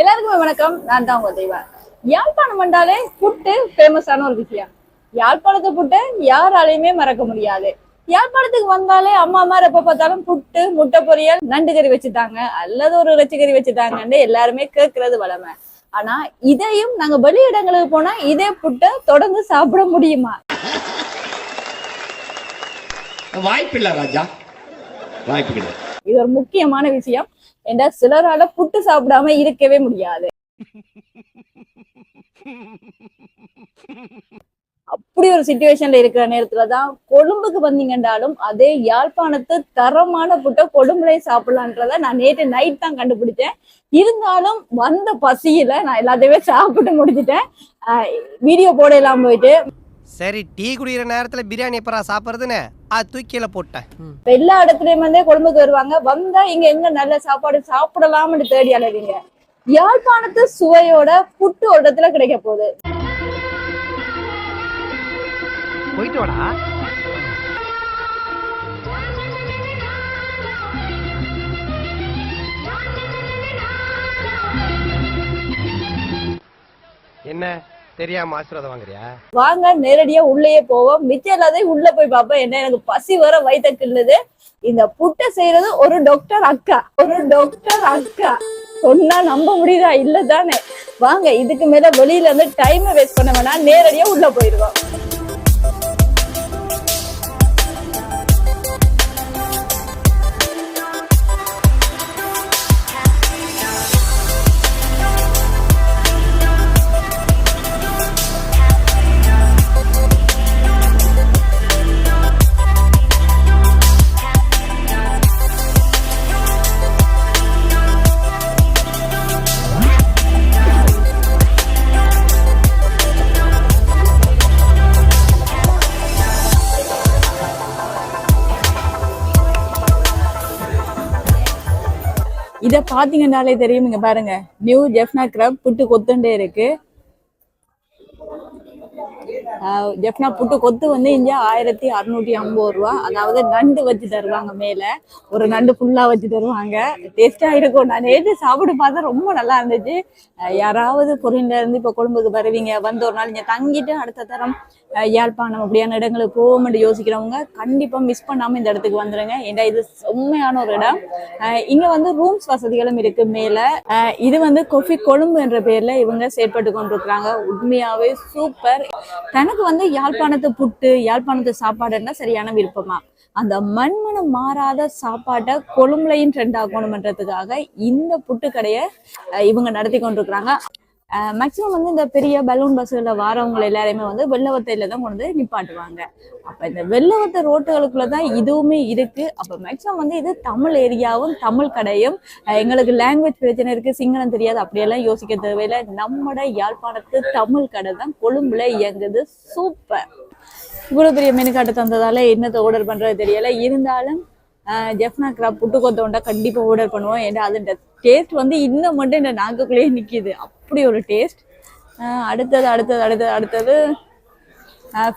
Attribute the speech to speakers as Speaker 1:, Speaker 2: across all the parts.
Speaker 1: எல்லாருக்குமே வணக்கம். நான் தான் உங்க தெய்வா யாழ்ப்பாணம் வந்தாலே புட்டு ஃபேமஸான ஒரு விஷயம். யாழ்ப்பாணத்து புட்டு யாராலையுமே மறக்க முடியாது. யாழ்ப்பாணத்துக்கு வந்தாலே அம்மா அம்மா எப்ப பார்த்தாலும் புட்டு முட்டை பொரியல் நண்டு கறி வச்சுட்டாங்க. அல்லது ஒரு இறைச்சி கறி வச்சுட்டாங்கன்னு எல்லாருமே கேட்கறது வளமை. ஆனா இதையும் நாங்க வெளியிடங்களுக்கு போனா இதே புட்டை தொடர்ந்து சாப்பிட முடியுமா?
Speaker 2: வாய்ப்பில்லை ராஜா. வாய்ப்பு
Speaker 1: இது ஒரு முக்கியமான விஷயம். ஏண்டா சிலரால புட்டு சாப்பிடாம இருக்கவே முடியாது. அப்படி ஒரு சுச்சுவேஷன்ல இருக்கிற நேரத்துல தான் கொழும்புக்கு வந்தீங்கன்றாலும் அதே யாழ்ப்பாணத்து தரமான புட்டை கொழும்புலே சாப்பிடலான்றத நான் நேற்று நைட் தான் கண்டுபிடிச்சேன். இருந்தாலும் வந்த பசியில நான் எல்லாத்தையுமே சாப்பிட்டு முடிச்சிட்டேன். வீடியோ போடலாம் போயிட்டு.
Speaker 3: சரி டீ குடிக்கிற நேரத்துல பிரியாணி எப்பரா சாப்பிடுறதுன்னு? அது தூக்கியில போட்டேன்.
Speaker 1: எல்லா இடத்துலயும் வந்து கொழும்புக்கு வருவாங்க. வந்தா இங்க எங்க நல்ல சாப்பாடு சாப்பிடலாம்னு தேடி அலைவீங்க. யாழ்ப்பாணத்து சுவையோட புட்டு ஒரு இடத்துல கிடைக்க போகுது.
Speaker 3: போயிட்டு வாடா. என்ன? தெரியாம ஆசீர்வாதம் வாங்குறியா?
Speaker 1: வாங்க நேரடியா உள்ளேயே போவோம். மிச்சம் எல்லாத்தையும் உள்ள போய் பார்ப்போம். என்ன எனக்கு பசி வர வயித்த கிள்ளுது. இந்த புட்டை செய்யறது ஒரு டாக்டர் அக்கா. ஒரு டாக்டர் அக்கா. சொன்னா நம்ப முடியுதா? இல்ல தானே வாங்க இதுக்கு மேல வெளியில இருந்து டைம் வேஸ்ட் பண்ண வேணாம். நேரடியா உள்ள போயிருவோம் இதை பாத்தீங்கன்னாலே தெரியும். இங்கே பாருங்க. நியூ ஜெஃப்னா கிரப் புட்டு கொத்துண்டே இருக்கு. ஆஹ் ஜெஃப்னா புட்டு கொத்து வந்து இங்கே ஆயிரத்தி அறுநூத்தி ஐம்பது ரூபா. அதாவது நண்டு வச்சு தருவாங்க மேல. ஒரு நண்டு ஃபுல்லாக வச்சு தருவாங்க. டேஸ்டா இருக்கும். நான் நேற்று சாப்பிட்டு பார்த்தா ரொம்ப நல்லா இருந்துச்சு. யாராவது பொருளிலேருந்து இருந்து இப்ப கொழும்புக்கு வருவீங்க. வந்து ஒரு நாள் இங்கே தங்கிட்டு அடுத்த தரம் யாழ்ப்பாணம் அப்படியான இடங்களுக்கு போகும்னு யோசிக்கிறவங்க கண்டிப்பா மிஸ் பண்ணாம இந்த இடத்துக்கு வந்துருங்க. ஏன்னா இது செம்மையான ஒரு இடம். ஆஹ் இங்க வந்து ரூம்ஸ் வசதிகளும் இருக்கு மேல. இது வந்து கொஃபி கொழும்பு என்ற பேர்ல இவங்க செயற்பட்டு கொண்டிருக்கிறாங்க. உண்மையாவே சூப்பர் தனக்கு வந்து யாழ்ப்பாணத்து புட்டு யாழ்ப்பாணத்து சாப்பாடுன்னா சரியான விருப்பமா? அந்த மண்மனம் மாறாத சாப்பாட்டை கொழும்புலையும் ட்ரெண்ட் ஆகணுமன்றதுக்காக இந்த புட்டு கடையை இவங்க நடத்தி கொண்டிருக்கிறாங்க. மேக்சிமம் வந்து இந்த பெரிய பலூன் பஸ்ஸில் வாரவங்க எல்லாருமே வந்து வெள்ளவத்தையில தான் கொண்டு வந்து நிப்பாட்டுவாங்க. அப்போ இந்த வெள்ளவத்தை ரோட்டுகளுக்குள்ள தான் இதுவுமே இருக்கு. அப்போ மேக்சிமம் வந்து இது தமிழ் ஏரியாவும் தமிழ் கடையும். எங்களுக்கு லாங்குவேஜ் பிரச்சனை இருக்கு சிங்களம் தெரியாது அப்படியெல்லாம் யோசிக்க தேவையில்லை. நம்மட யாழ்ப்பாணத்து தமிழ் கடை தான் கொழும்புல இயங்குது. சூப்பர் இவ்வளோ பெரிய மெனு காட்டு தந்ததால என்னத்தை ஆர்டர் பண்றது தெரியல. இருந்தாலும் ஜெஃப்னா கிராப் புட்டுக்கொத்த உண்டா கண்டிப்பா ஆர்டர் பண்ணுவோம். ஏன்னா அது டேஸ்ட் வந்து இன்னும் மட்டும் இந்த நாக்குக்குள்ளேயே நிக்குது. அப்படி ஒரு டேஸ்ட் அடுத்தது அடுத்தது அடுத்தது அடுத்தது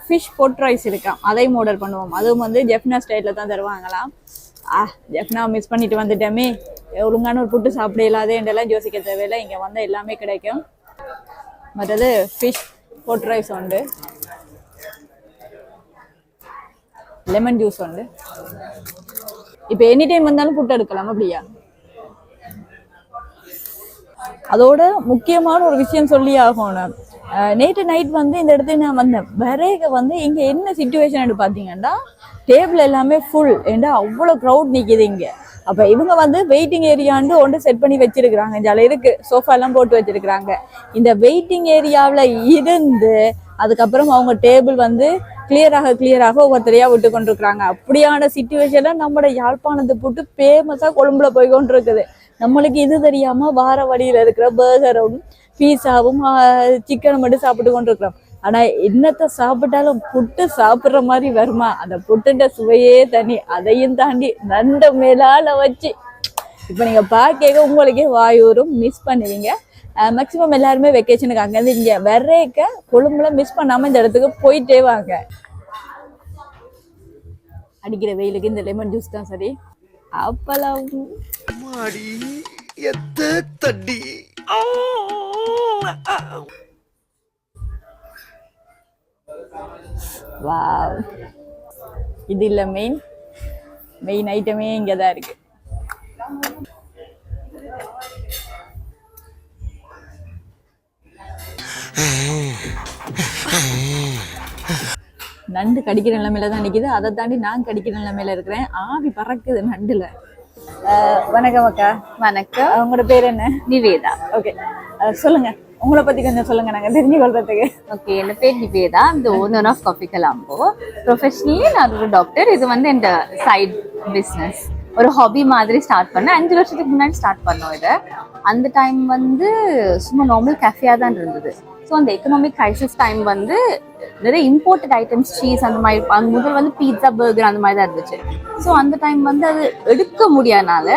Speaker 1: ஃபிஷ் பொட் ரைஸ் இருக்கான் அதையும் ஆர்டர் பண்ணுவோம். அதுவும் வந்து ஜெஃப்னா ஸ்டைலில் தான் தருவாங்களாம். ஆ ஜெஃப்னா மிஸ் பண்ணிட்டு வந்துட்டோமே. ஒழுங்கான ஒரு புட்டு சாப்பிட இல்லாதே என்றெல்லாம் யோசிக்க தேவையில்லை. இங்கே வந்தால் எல்லாமே கிடைக்கும். மற்றது ஃபிஷ் பொட் ரைஸ் உண்டு. லெமன் ஜூஸ் உண்டு. இப்போ எனி டைம் வந்தாலும் புட்டு எடுக்கலாம் அப்படியா? அதோட முக்கியமான ஒரு விஷயம் சொல்லி ஆகணும். நேற்று நைட் வந்து இந்த இடத்துக்கு நான் வந்தேன். விறகு வந்து இங்கே என்ன சுச்சுவேஷன் பார்த்தீங்கன்னா டேபிள் எல்லாமே ஃபுல் ஏண்டா அவ்வளோ க்ரௌட் நிற்கிது இங்கே. அப்போ இவங்க வந்து வெயிட்டிங் ஏரியாண்டு ஒன்று செட் பண்ணி வச்சிருக்கிறாங்க. ஜால இருக்குது சோஃபாலாம் போட்டு வச்சிருக்கிறாங்க. இந்த வெயிட்டிங் ஏரியாவில் இருந்து அதுக்கப்புறம் அவங்க டேபிள் வந்து கிளியராக கிளியராக ஒவ்வொருத்தரையாக விட்டு கொண்டிருக்கிறாங்க. அப்படியான சுச்சுவேஷனில் நம்மளோட யாழ்ப்பாணத்தை போட்டு ஃபேமஸாக கொழும்புல போய் கொண்டிருக்குது. நம்மளுக்கு இது தெரியாம வார வழியில இருக்கிற பர்கரும் பீஸாவும் சிக்கனும் மட்டும் சாப்பிட்டு கொண்டிருக்கிறோம். ஆனா என்னத்தை சாப்பிட்டாலும் புட்டு சாப்பிடுற மாதிரி வருமா? அந்த புட்டுன்ற சுவையே தனி. அதையும் தாண்டி நண்ட மேலால வச்சு. இப்ப நீங்க பார்க்க உங்களுக்கே வாயூரும் மிஸ் பண்ணுவீங்க. மேக்சிமம் எல்லாருமே வெக்கேஷனுக்கு அங்கேருந்து இங்க வர்றேக்க கொழும்புல மிஸ் பண்ணாம இந்த இடத்துக்கு போயிட்டே வாங்க. அடிக்கிற வெயிலுக்கு இந்த லெமன் ஜூஸ் தான் சரி. அப்பளம்.
Speaker 2: மாடி எத்த தடி
Speaker 1: வாவ். இது இல்ல மெயின் மெயின் ஐட்டமே இங்க தான் இருக்கு. நண்டு கடிக்கிற நிலைமையில தான் நிக்குது. அதை தாண்டி நான் கடிக்கிற நிலைமையில இருக்கிறேன். ஆவி பறக்குது நண்டுல. வணக்கம் அக்கா.
Speaker 4: வணக்கம்.
Speaker 1: உங்களோட பேர் என்ன?
Speaker 4: நிவேதா.
Speaker 1: ஓகே. சொல்லுங்க. உங்களை பத்தி கொஞ்சம் சொல்லுங்க நாங்க தெரிஞ்சு கொள்றதுக்கு
Speaker 4: ஓகே என் பேர் நிவேதா. இந்த owner of coffee Colombo professionally நான் ஒரு டாக்டர் இது வந்து என் சைட் பிஸ்னஸ் ஒரு ஹாபி மாதிரி ஸ்டார்ட் பண்ணேன். அஞ்சு வருஷத்துக்கு முன்னாடி ஸ்டார்ட் பண்ணோம் இதை. அந்த டைம் வந்து சும்மா நார்மல் கேஃபியாக தான் இருந்தது. ஸோ அந்த எக்கனாமிக் கிரைசிஸ் டைம் வந்து நிறைய இம்போர்ட்டட் ஐட்டம்ஸ் சீஸ் அந்த மாதிரி அந்த முதல் வந்து பீட்சா பர்கர் அந்த மாதிரி தான் இருந்துச்சு. ஸோ அந்த டைம் வந்து அது எடுக்க முடியாதனால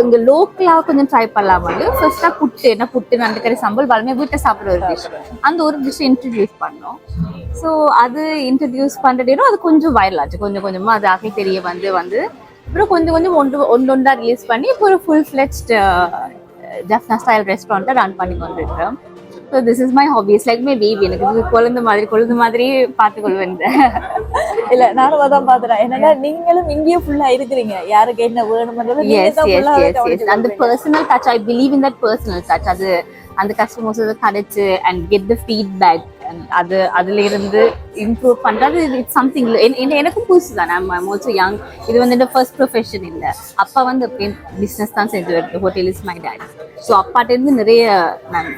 Speaker 4: இங்க லோக்கலா கொஞ்சம் ட்ரை பண்ணலாம் வந்து ஃபர்ஸ்டா புட்டு என்ன புட்டு நண்டுக்கறி சம்பல் வளமே வீட்டை சாப்பிட்ற ஒரு டிஷ் அந்த ஒரு டிஷ் இன்ட்ரடியூஸ் பண்ணோம். ஸோ அது இன்ட்ரடியூஸ் பண்றதேனும் அது கொஞ்சம் வைரல் ஆச்சு. கொஞ்சம் கொஞ்சமா அது ஆக்கி தெரிய வந்து வந்து அப்புறம் கொஞ்சம் கொஞ்சம் ஒன்று ஒன்று ஒன்றா ரிலீஸ் பண்ணி இப்போ ஒரு ஃபுல் ஃபிளெக்ஸ்ட் ஜஃப்னா ஸ்டைல் ரெஸ்டாரண்ட்டை ரன் பண்ணி கொண்டு இருக்கிறோம் so this is my hobbies like my baby எனக்கு குழந்தை மாதிரி குழந்தை மாதிரி பார்த்துக்கொள்வேன்.
Speaker 1: இல்ல நானும் அதான் பாத்துறேன் என்னன்னா நீங்களும் இங்கேயே ஃபுல்லா இருக்கிறீங்க. யாருக்கு என்ன வேணும்ன்றது தான்
Speaker 4: அந்த. Personal touch I believe in that personal touch அது அந்த கஸ்டமர்ஸ் கிடைச்சு அண்ட் கெட் த ஃபீட்பேக் அது அதுல இருந்து இம்ப்ரூவ் பண்றது இட்ஸ் சம்திங் எனக்கும் புதுசு தான். ஐம் ஆல்சோ யங் இது வந்து ஃபர்ஸ்ட் ப்ரொஃபஷன் இல்ல. அப்பா வந்து பிசினஸ் தான் செஞ்சு hotel is my dad so அப்பாட்ட இருந்து நிறைய நான்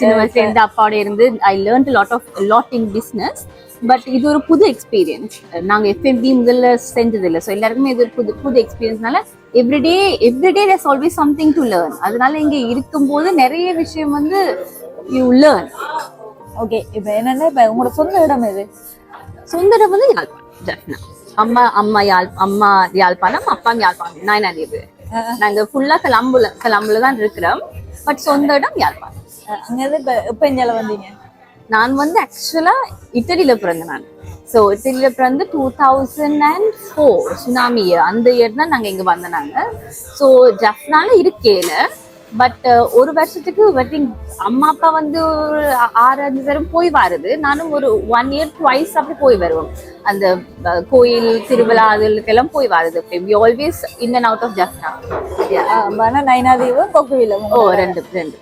Speaker 4: சின்ன வயசுல இருந்து அப்பாவோட இருந்து I learn lot of lot in business but இது ஒரு புது எக்ஸ்பீரியன்ஸ் நாங்க எஃப்எம்பி முதல்ல செஞ்சது இல்லை. ஸோ எல்லாருக்குமே இது ஒரு புது புது எக்ஸ்பீரியன்ஸ்னால everyday everyday there's always something to learn அதனால இங்க இருக்கும்போது நிறைய விஷயம் வந்து யூ லேர்ன்
Speaker 1: ஓகே இப்ப என்னன்னா இப்ப உங்களோட சொந்த இடம் எது?
Speaker 4: சொந்த இடம் வந்து யாழ்ப்பாணம் ஜஃப்னா அம்மா அம்மா யாழ் அம்மா யாழ்ப்பாணம் அப்பா யாழ்ப்பாணம். நான் நிறைய பேர் நாங்க ஃபுல்லா கலாம்புல கலாம்புல தான் இருக்கிறோம். பட் சொந்த இடம் யாழ்ப்பாணம்.
Speaker 1: அங்கேருந்து இப்போ இருந்து இந்தியாவில் வந்தீங்க?
Speaker 4: நான் வந்து ஆக்சுவலாக இட்டலியில் பிறந்தேன் நான். ஸோ இட்டலியில் பிறந்து two thousand and four tsunami அந்த இயர் தான் நாங்கள் இங்கே வந்தோம் நாங்கள் ஸோ ஜஃப்னால இருக்கேல. பட் ஒரு வருஷத்துக்கு வெட்டிங் அம்மா அப்பா வந்து ஒரு ஆறு அஞ்சு தரம் போய் வருது. நானும் ஒரு ஒன் இயர் ட்வைஸ் அப்படி போய் வருவோம். அந்த கோயில் திருவிழா அதுக்கெல்லாம் போய் வருது. We always in and out of Jaffna
Speaker 1: ஆனா நைனாதீவும் கொக்குவில
Speaker 4: ஓ ரெண்டு ரெண்டு.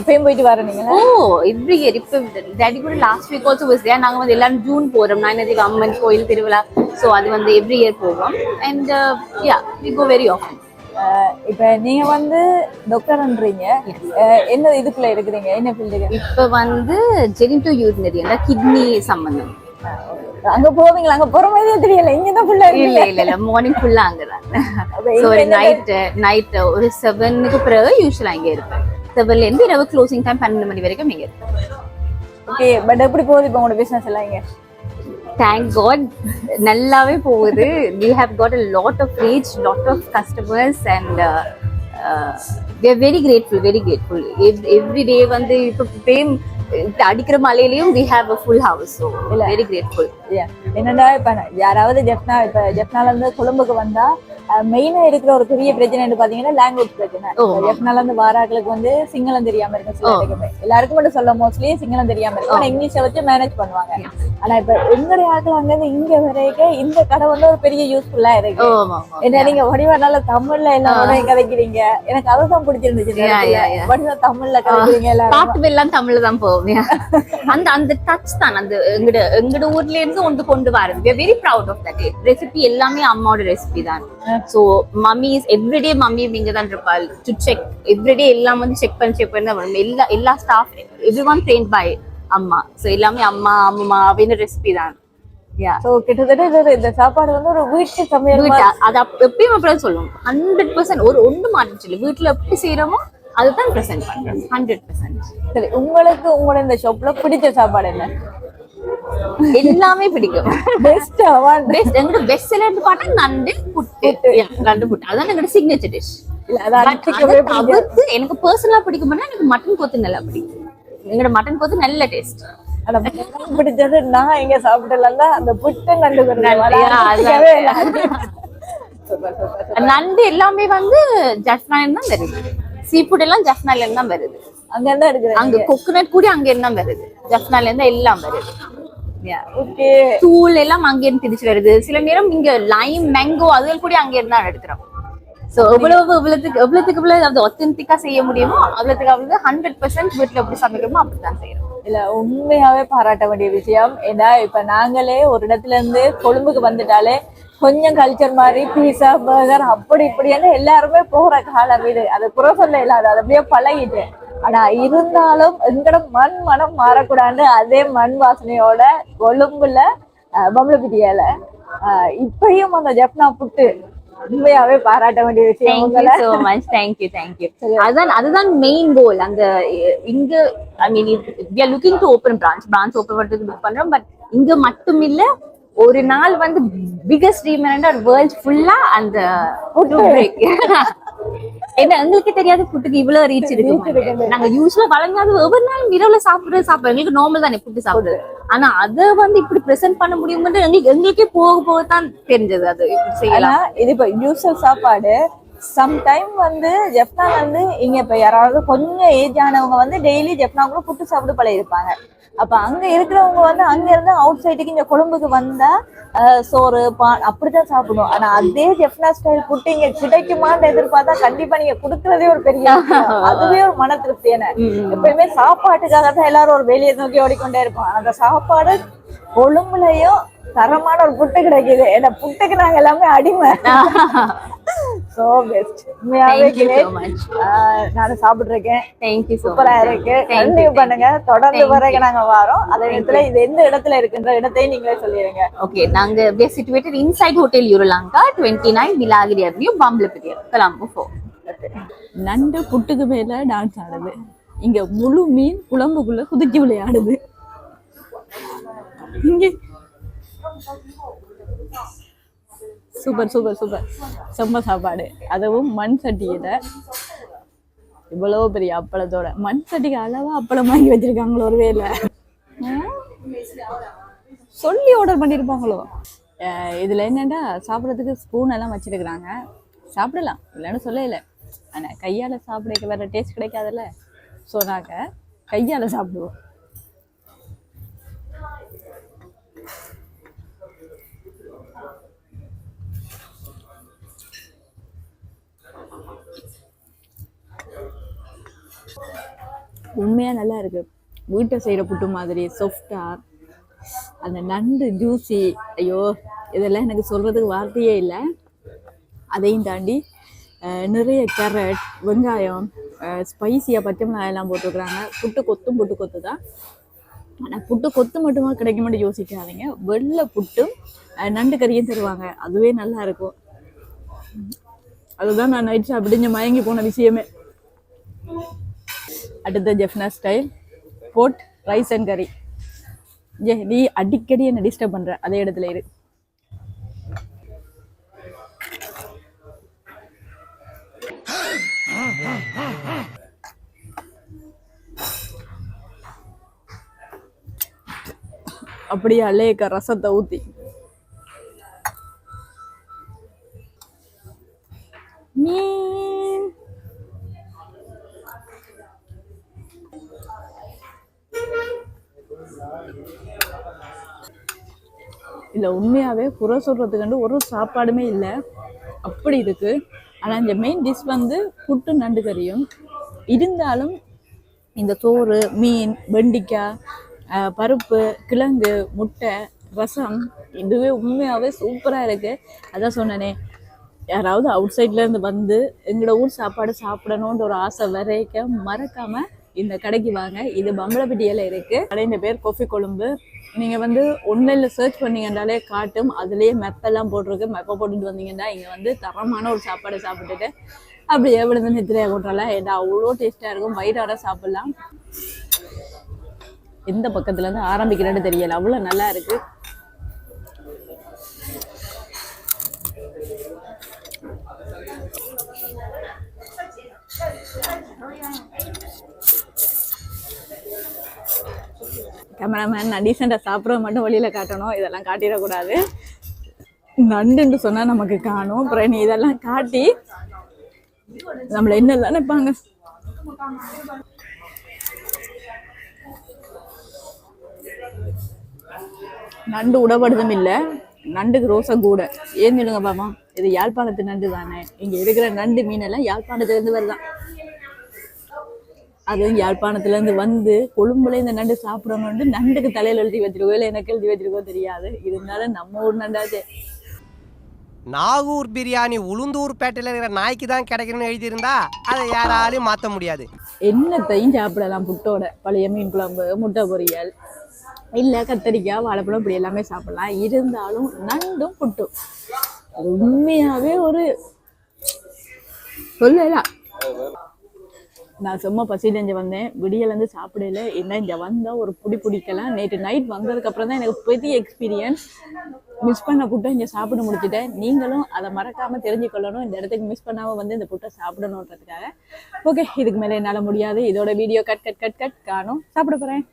Speaker 1: இப்பயும் போயிட்டு வர நீங்களா
Speaker 4: ஓ எவ்ரி இயர் இப்போ டேடி கூட last week also was there நாங்க வந்து எல்லாரும் ஜூன் போறோம். நயனதிக அம்மன் கோயில் திருவிழா. ஸோ அது வந்து எவ்ரி இயர் போவோம். And yeah we go very often
Speaker 1: இப்ப நீங்க வந்து டாக்டர்ன்றீங்க என்ன இதுக்குள்ள இருக்கிறீங்க என்ன ஃபீல்டுக்கு
Speaker 4: இப்போ வந்து ஜெனிட்டோ யூரினரி அந்த கிட்னி சம்பந்தம்
Speaker 1: அங்க போவீங்களா? அங்க போற மாதிரியே தெரியல. இங்க தான் ஃபுல்லா
Speaker 4: இல்ல
Speaker 1: இருக்கு
Speaker 4: இல்ல. இல்ல மார்னிங் ஃபுல்லா
Speaker 1: அப்ப
Speaker 4: ஸோ
Speaker 1: இங்க
Speaker 4: ஒரு நைட் நைட் ஒரு செவனுக்கு பிறகு யூஸ்வலா இங்க இருப்பேன். செவன்ல இருந்து இரவு க்ளோசிங் டைம் பன்னெண்டு மணி வரைக்கும் இங்க இருப்பேன்.
Speaker 1: ஓகே பட் எப்படி போகுது இப்ப உங்களோட பிசினஸ் எல்லாம் இங்க?
Speaker 4: தேங்க் காட் நல்லாவே போகுது. We have got a lot of reach lot of customers and we are very grateful very grateful every day வந்து இப்போ பேம் அடிக்கிற மலையிலயும் we have a full house so very grateful
Speaker 1: Yeah. என்னடா இப்ப யாராவது ஜெஃப்னா இப்ப ஜெஃப்னால இருந்து கொழும்புக்கு வந்தா மெயினா இருக்கிற ஒரு பெரிய பிரச்சனை பாத்தீங்கன்னா லாங்குவேஜ் பிரச்சனை.
Speaker 4: ஓ.
Speaker 1: ஜெஃப்னால இருந்து வாராக்களுக்கு வந்து சிங்களம் தெரியாம இருக்கும் சில எல்லாருக்கும் மட்டும் சொல்ல மோஸ்ட்லி சிங்களம் தெரியாம இருக்கும் ஆனா இங்கிலீஷை வச்சு மேனேஜ் பண்ணுவாங்க. ஆனா இப்ப எங்களுடைய ஆட்கள் அங்க இருந்து இங்க வரைக்கும் இந்த கடை வந்து ஒரு பெரிய யூஸ்ஃபுல்லா இருக்கு. என்ன நீங்க வடிவா நல்ல தமிழ்ல எல்லாரோட கதைக்கிறீங்க? எனக்கு அதுதான் பிடிச்சிருந்துச்சு. வடிவா தமிழ்ல கதைக்கிறீங்க எல்லாரும்.
Speaker 4: எல்லாம் தமிழ்ல தான் போவோம் அந்த அந்த டச் தான். அந்த எங்கட எங்கட ஊர்ல இருந்து ஒன்று கொண்டு வரது very proud of that recipe எல்லாமே அம்மாவோட ரெசிபி தான். ஸோ மம்மிஸ் எவ்ரிடே மம்மி இங்க தான் இருப்பாள். டு செக் எவ்ரிடே எல்லாம் வந்து செக் பண்ணி செக் பண்ணி தான் வரும். எல்லா எல்லா staff every one train by அம்மா. ஸோ எல்லாமே அம்மா அம்மா அப்படின்னு ரெசிபி தான்.
Speaker 1: சோ கிட்டத்தட்ட இந்த சாப்பாடு வந்து ஒரு வீட்டு சமையல்.
Speaker 4: அது எப்பயும் அப்படிதான் சொல்லுவோம். ஹண்ட்ரட் பர்சன்ட் ஒரு ஒன்று மாற்றிச்சு இல்லை வீட்டுல எப்படி செய்யறோமோ அதுதான் ப்ரெசென்ட் பண்றோம் ஹண்ட்ரட் பர்சன்ட்
Speaker 1: சரி உங்களுக்கு உங்களோட இந்த ஷாப்ல பிடிச்ச சாப்பாடு என்ன?
Speaker 4: எல்லாமே பிடிக்கும்.
Speaker 1: பெஸ்ட் அவார்ட்
Speaker 4: பெஸ்ட் எங்களோட பெஸ்ட் செல்லர்னு பார்த்தா நண்டு புட்டு. நண்டு புட்டு. அதான் எங்களோட சிக்னேச்சர் டிஷ். தவிர்த்து எனக்கு பர்சனலா பிடிக்கும்னா எனக்கு மட்டன் கொத்து நல்லா பிடிக்கும். எங்களோட மட்டன் கொத்து நல்ல டேஸ்ட்
Speaker 1: பிடிச்சது நான் எங்க சாப்பிட்டல அந்த புட்டு நண்டு.
Speaker 4: நண்டு, எல்லாமே வந்து ஜஸ்ட் தான் தெரியும் சீ ஃபுட் எல்லாம் ஜஃப்னால தான் வருது.
Speaker 1: அங்க இருந்தா எடுக்கிறேன்
Speaker 4: அங்க கொக்கனட் கூட அங்க தான் வருது? ஜஃப்னால இருந்து எல்லாம் வருது.
Speaker 1: ஓகே
Speaker 4: தூள் எல்லாம் அங்க திரிச்சு வருது. சில நேரம் இங்க லைம் மேங்கோ அதுகள் கூட அங்க இருந்து எடுக்கிறோம். சோ எவ்வளவு எவ்வளவுக்கு எவ்வளவுக்கு எவ்வளவு அது ஒத்தன்டிக்கா செய்ய முடியுமோ அவ்வளவுக்கு அவ்வளவு ஹண்ட்ரட் பர்சன்ட் வீட்டுல எப்படி சமைக்கிறோமோ அப்படித்தான் செய்யறோம்.
Speaker 1: இல்ல உண்மையாவே பாராட்ட வேண்டிய விஷயம். ஏன்னா இப்ப நாங்களே ஒரு இடத்துல இருந்து கொழும்புக்கு வந்துட்டாலே கொஞ்சம் கல்ச்சர் மாதிரி பீஸா பர்கர் அப்படி இப்படின்னு எல்லாருமே போற காலம் இது அது குறை சொல்ல இல்லாத அது அப்படியே பழகிட்டு. ஆனா இருந்தாலும் எங்கட மண் மனம் மாறக்கூடாது அதே மண் வாசனையோட கொழும்புல பம்பளப்பிட்டியால இப்பயும் அந்த ஜப்னா புட்டு உண்மையாவே பாராட்ட வேண்டிய விஷயம்
Speaker 4: சோ மச் தேங்க்யூ தேங்க்யூ அதுதான் அதுதான் மெயின் கோல் இ- இங்க I mean we are looking to open branch branch open பண்றதுக்கு புக் பண்றோம் பட் இங்க மட்டும் இல்ல ஒரு நாள் வந்து பிகஸ்ட் ட்ரீம் என்னன்னா வேர்ல்ட் ஃபுல்லா அந்த ஏன்னா எங்களுக்கு தெரியாது ஃபுட்டுக்கு இவ்வளவு ரீச் இருக்கு நாங்க யூஸ்வலா வழங்காத ஒவ்வொரு நாளும் இரவுல சாப்பிடுறது சாப்பிடுறது. எங்களுக்கு நார்மல் தானே ஃபுட்டு சாப்பிடுறது. ஆனா அத வந்து இப்படி பிரசன்ட் பண்ண முடியும்னு எங்களுக்கு எங்களுக்கே போக போக தான் தெரிஞ்சது. அது செய்யலாம்.
Speaker 1: இது இப்ப யூஸ்வல் சாப்பாடு சம்டைம் வந்து ஜெப்னா வந்து இங்க இப்ப யாராவது கொஞ்சம் ஏஜ் ஆனவங்க வந்து டெய்லி ஜெப்னா கூட புட்டு சாப்பிட்டு பழகி இருப்பாங்க அப்ப அங்க இருக்கிறவங்க வந்து அங்க இருந்து அவுட் சைடுக்கு இங்க கொழும்புக்கு வந்தா சோறு பான் அப்படிதான் சாப்பிடுவோம். ஆனா அதே ஜெப்னா ஸ்டைல் புட்டு இங்க கிடைக்குமான்னு எதிர்பார்த்தா கண்டிப்பா நீங்க குடுக்கறதே ஒரு பெரிய. அதுவே ஒரு மன திருப்தியான எப்பயுமே சாப்பாட்டுக்காக தான் எல்லாரும் ஒரு வெளியே நோக்கி ஓடிக்கொண்டே இருப்போம். அந்த சாப்பாடு கொழும்புலயும் தரமான ஒரு புட்டு கிடைக்குது. ஏன்னா புட்டுக்கு நாங்க எல்லாமே அடிமை. சோ பெஸ்ட் உண்மையாவே நானும் சாப்பிட்டுருக்கேன்
Speaker 4: தேங்க்யூ
Speaker 1: சூப்பரா இருக்கு. கண்டினியூ பண்ணுங்க. தொடர்ந்து வரைக்கும் நாங்க வரோம். அதே நேரத்துல இது எந்த இடத்துல இருக்குன்ற இடத்தையும் நீங்களே சொல்லிடுங்க
Speaker 4: ஓகே நாங்க we are situated inside hotel Eurolanka 29 Milagiri avenue Bambalapitiya Colombo four
Speaker 1: நண்டு புட்டுக்கு மேல டான்ஸ் ஆடுது. இங்க முழு மீன் குழம்புக்குள்ள குதிச்சு விளையாடுது. இங்க சூப்பர் சூப்பர் சூப்பர். செம்ம சாப்பாடு. அதுவும் மண் சட்டியில. இவ்வளவு பெரிய அப்பளத்தோட. மண் சட்டிக்கு அளவா அப்பளம் வாங்கி வச்சிருக்காங்களோ ஒரு வேலை சொல்லி ஆர்டர் பண்ணியிருப்பாங்களோ இதுல என்னன்னா சாப்பிட்றதுக்கு ஸ்பூன் எல்லாம் வச்சிருக்கிறாங்க. சாப்பிடலாம். இல்லைன்னு சொல்லல. ஆனா கையால சாப்பிட வேற டேஸ்ட் கிடைக்காதுல்ல. ஸோ நாங்க கையால சாப்பிடுவோம். உண்மையாக நல்லா இருக்குது வீட்டை செய்கிற புட்டு மாதிரி சாஃப்டாக அந்த நண்டு ஜூசி ஐயோ இதெல்லாம் எனக்கு சொல்கிறதுக்கு வார்த்தையே இல்லை. அதையும் தாண்டி நிறைய கேரட் வெங்காயம் ஸ்பைசியாக பச்சை மிளகாயெல்லாம் போட்டுருக்குறாங்க. புட்டு கொத்தும் புட்டு கொத்து தான். ஆனால் புட்டு கொத்து மட்டுமா கிடைக்குமான்னு யோசிக்காதீங்க. வெள்ளை புட்டும் நண்டு கறியும் தருவாங்க. அதுவே நல்லா இருக்கும். அதுதான் நான் நைட் சாப்பிட்டு மயங்கி போன விஷயமே. அடுத்த Jaffna style boat rice and curry J நீ அடிக்கடி என்னை டிஸ்டர்ப் பண்ணுற அதே இடத்துல இரு. அப்படியே அலேக்க ரசத்தை ஊத்தி. மீன். இல்லை உண்மையாகவே புற சொல்கிறதுக்கு ஒரு சாப்பாடுமே இல்லை. அப்படி இருக்கு. ஆனால் இந்த மெயின் டிஷ் வந்து புட்டு நண்டு கறியும். இருந்தாலும் இந்த சோறு மீன் வெண்டிக்காய் பருப்பு கிழங்கு முட்டை ரசம் இதுவே உண்மையாகவே சூப்பராக இருக்குது அதான் சொன்னனே யாராவது அவுட் சைட்லேருந்து வந்து எங்களோட ஊர் சாப்பாடு சாப்பிடணுன்ற ஒரு ஆசை வரைக்க மறக்காமல் இந்த கடைக்கு வாங்க. இது பம்பளப்பட்டியில் இருக்கு. கடையின் பேர் கொஃபி கொழும்பு. நீங்க வந்து ஒன்லைன்ல சர்ச் பண்ணீங்கன்றாலே காட்டும். அதுலேயே மெப்பெல்லாம் போட்டிருக்கு. மெப்பை போட்டுட்டு வந்தீங்கன்னா இங்கே வந்து தரமான ஒரு சாப்பாடு சாப்பிட்டுட்டு அப்படியே விழுந்து நித்திரையாக கொண்டாலாம் ஏன்னா அவ்வளோ டேஸ்டா இருக்கும். வயிறார சாப்பிடலாம். எந்த பக்கத்துலேருந்து ஆரம்பிக்கிறேன்னு தெரியல. அவ்வளோ நல்லா இருக்குது கேமராமேன் நான் டீசெண்டாக சாப்பிட்றது மட்டும் வழியில் காட்டணும். இதெல்லாம் காட்டிடக்கூடாது. நண்டுன்னு சொன்னால் நமக்கு காணும். அப்புறம் நீ இதெல்லாம் காட்டி நம்மளை என்ன நினைப்பாங்க நண்டு உடப்படுதும் இல்லை. நண்டுக்கு ரோசை கூட. ஏன் சொல்லுங்க பாமா இது யாழ்ப்பாணத்து நண்டு தானே. இங்கே இருக்கிற நண்டு மீனெல்லாம் யாழ்ப்பாணத்துலேருந்து வருதான். அதுவும் யாழ்ப்பாணத்துல இருந்து வந்து கொழும்புல இந்த நண்டு சாப்பிடணும்னு நண்டுக்கு தலையில எழுதி வச்சிருக்கோம். இல்லை எனக்கு எழுதி வச்சிருக்கோ தெரியாது. இருந்தாலும் நம்ம ஊர் நண்டாச்சு.
Speaker 3: நாகூர் பிரியாணி உளுந்தூர் பேட்டையில் இருக்கிற நாய்க்கு தான் கிடைக்கணும்னு எழுதியிருந்தா அதை யாராலையும் மாற்ற முடியாது.
Speaker 1: என்னத்தையும் சாப்பிடலாம் புட்டோட. பழைய மீன் குழம்பு முட்டை பொரியல் இல்லை கத்தரிக்காய் வாழைப்பழம் இப்படி எல்லாமே சாப்பிடலாம். இருந்தாலும் நண்டும் புட்டும். அது உண்மையாவே ஒரு சொல்லலாம். நான் சும்மா பசியில் இங்கே வந்தேன். விடியலேருந்து சாப்பிடல. என்ன இங்கே வந்தால் ஒரு புடி பிடிக்கலாம் நேற்று நைட் வந்ததுக்கப்புறம் தான் எனக்கு பெரிய எக்ஸ்பீரியன்ஸ் மிஸ் பண்ண புட்டை இங்கே சாப்பிட முடிச்சிட்டேன். நீங்களும் அதை மறக்காமல் தெரிஞ்சுக்கொள்ளணும். இந்த இடத்துக்கு மிஸ் பண்ணாமல் வந்து இந்த புட்டை சாப்பிடணுன்றதுக்காக. ஓகே இதுக்கு மேலே என்னால் முடியாது. இதோட video cut cut cut cut காணும். சாப்பிட போகிறேன்